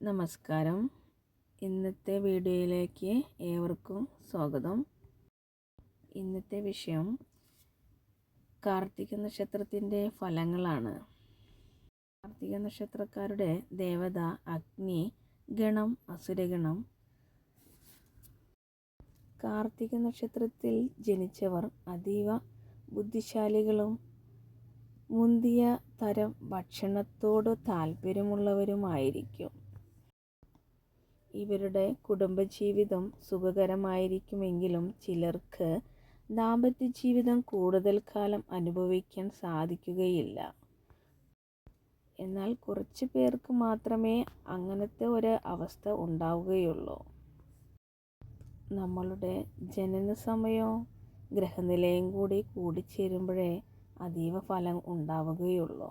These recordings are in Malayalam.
നമസ്കാരം. ഇന്നത്തെ വീഡിയോയിലേക്ക് ഏവർക്കും സ്വാഗതം. ഇന്നത്തെ വിഷയം കാർത്തിക നക്ഷത്രത്തിന്റെ ഫലങ്ങളാണ്. കാർത്തിക നക്ഷത്രക്കാരുടെ ദേവത അഗ്നി ഗണം അസുരഗണം. കാർത്തിക നക്ഷത്രത്തിൽ ജനിച്ചവർ അതീവ ബുദ്ധിശാലികളും മുന്തിയ തരം ഭക്ഷണത്തോട് താല്പര്യമുള്ളവരുമായിരിക്കും. ഇവരുടെ കുടുംബജീവിതം സുഖകരമായിരിക്കുമെങ്കിലും ചിലർക്ക് ദാമ്പത്യ ജീവിതം കൂടുതൽ കാലം അനുഭവിക്കാൻ സാധിക്കുകയില്ല. എന്നാൽ കുറച്ച് പേർക്ക് മാത്രമേ അങ്ങനത്തെ ഒരു അവസ്ഥ ഉണ്ടാവുകയുള്ളൂ. നമ്മളുടെ ജനന സമയവും ഗ്രഹനിലയും കൂടി കൂടിച്ചേരുമ്പോഴേ അതീവ ഫലം ഉണ്ടാവുകയുള്ളൂ.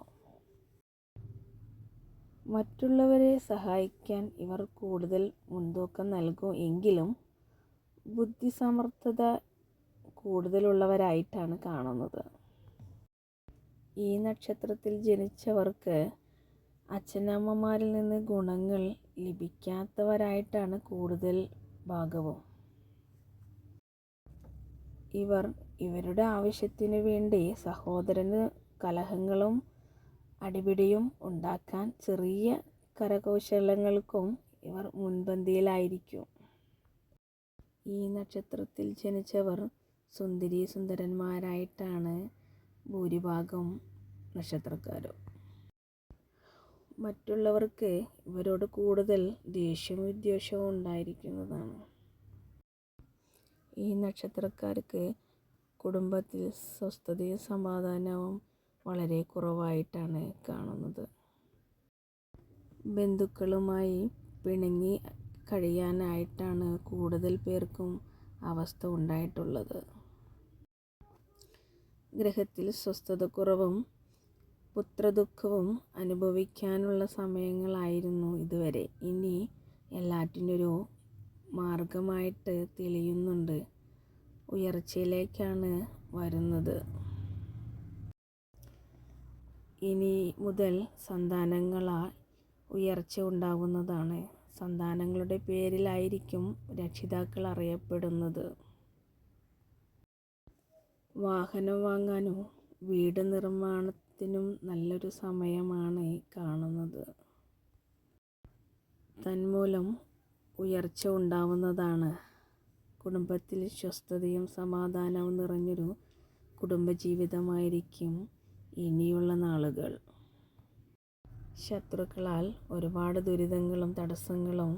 മറ്റുള്ളവരെ സഹായിക്കാൻ ഇവർ കൂടുതൽ മുൻതൂക്കം നൽകും എങ്കിലും ബുദ്ധിസമർത്ഥത കൂടുതലുള്ളവരായിട്ടാണ് കാണുന്നത്. ഈ നക്ഷത്രത്തിൽ ജനിച്ചവർക്ക് അച്ഛനമ്മമാരിൽ നിന്ന് ഗുണങ്ങൾ ലഭിക്കാത്തവരായിട്ടാണ് കൂടുതൽ ഭാഗവും. ഇവർ ഇവരുടെ ആവശ്യത്തിനു വേണ്ടി സഹോദരന് കലഹങ്ങളും അടിപിടിയും ഉണ്ടാക്കാൻ ചെറിയ കരകൗശലങ്ങൾക്കും ഇവർ മുൻപന്തിയിലായിരിക്കും. ഈ നക്ഷത്രത്തിൽ ജനിച്ചവർ സുന്ദരി സുന്ദരന്മാരായിട്ടാണ് ഭൂരിഭാഗം നക്ഷത്രക്കാരും. മറ്റുള്ളവർക്ക് ഇവരോട് കൂടുതൽ ദേഷ്യവും വിദ്വേഷവും ഉണ്ടായിരിക്കുന്നതാണ്. ഈ നക്ഷത്രക്കാർക്ക് കുടുംബത്തിൽ സ്വസ്ഥതയും സമാധാനവും വളരെ കുറവായിട്ടാണ് കാണുന്നത്. ബന്ധുക്കളുമായി പിണങ്ങി കഴിയാനായിട്ടാണ് കൂടുതൽ പേർക്കും അവസ്ഥ ഉണ്ടായിട്ടുള്ളത്. ഗ്രഹത്തിൽ സ്വസ്ഥതക്കുറവും പുത്രദുഃഖവും അനുഭവിക്കാനുള്ള സമയങ്ങളായിരുന്നു ഇതുവരെ. ഇനി എല്ലാറ്റിനൊരു മാർഗമായിട്ട് തെളിയുന്നുണ്ട്. ഉയർച്ചയിലേക്കാണ് വരുന്നത്. ഇനി മുതൽ സന്താനങ്ങളാൽ ഉയർച്ച ഉണ്ടാകുന്നതാണ് സന്താനങ്ങളുടെ പേരിലായിരിക്കും രക്ഷിതാക്കൾ അറിയപ്പെടുന്നത്. വാഹനം വാങ്ങാനും വീട് നിർമ്മാണത്തിനും നല്ലൊരു സമയമാണ് കാണുന്നത്. തന്മൂലം ഉയർച്ച ഉണ്ടാവുന്നതാണ്. കുടുംബത്തിൽ സ്വസ്ഥതയും സമാധാനവും നിറഞ്ഞൊരു കുടുംബജീവിതമായിരിക്കും ഇനിയുള്ള നാളുകൾ ശത്രുക്കളാൽ ഒരുപാട് ദുരിതങ്ങളും തടസ്സങ്ങളും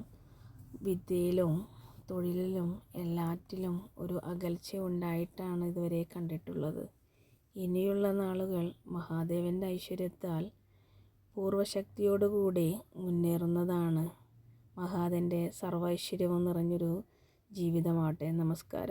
വിദ്യയിലും തൊഴിലിലും എല്ലാറ്റിലും ഒരു അകൽച്ച ഉണ്ടായിട്ടാണ് ഇതുവരെ കണ്ടിട്ടുള്ളത്. ഇനിയുള്ള നാളുകൾ മഹാദേവന്റെ ഐശ്വര്യത്താൽ പൂർവശക്തിയോടുകൂടി മുന്നേറുന്നതാണ്. മഹാദേവന്റെ സർവൈശ്വര്യവും നിറഞ്ഞൊരു ജീവിതമാവട്ടെ നമസ്കാരം.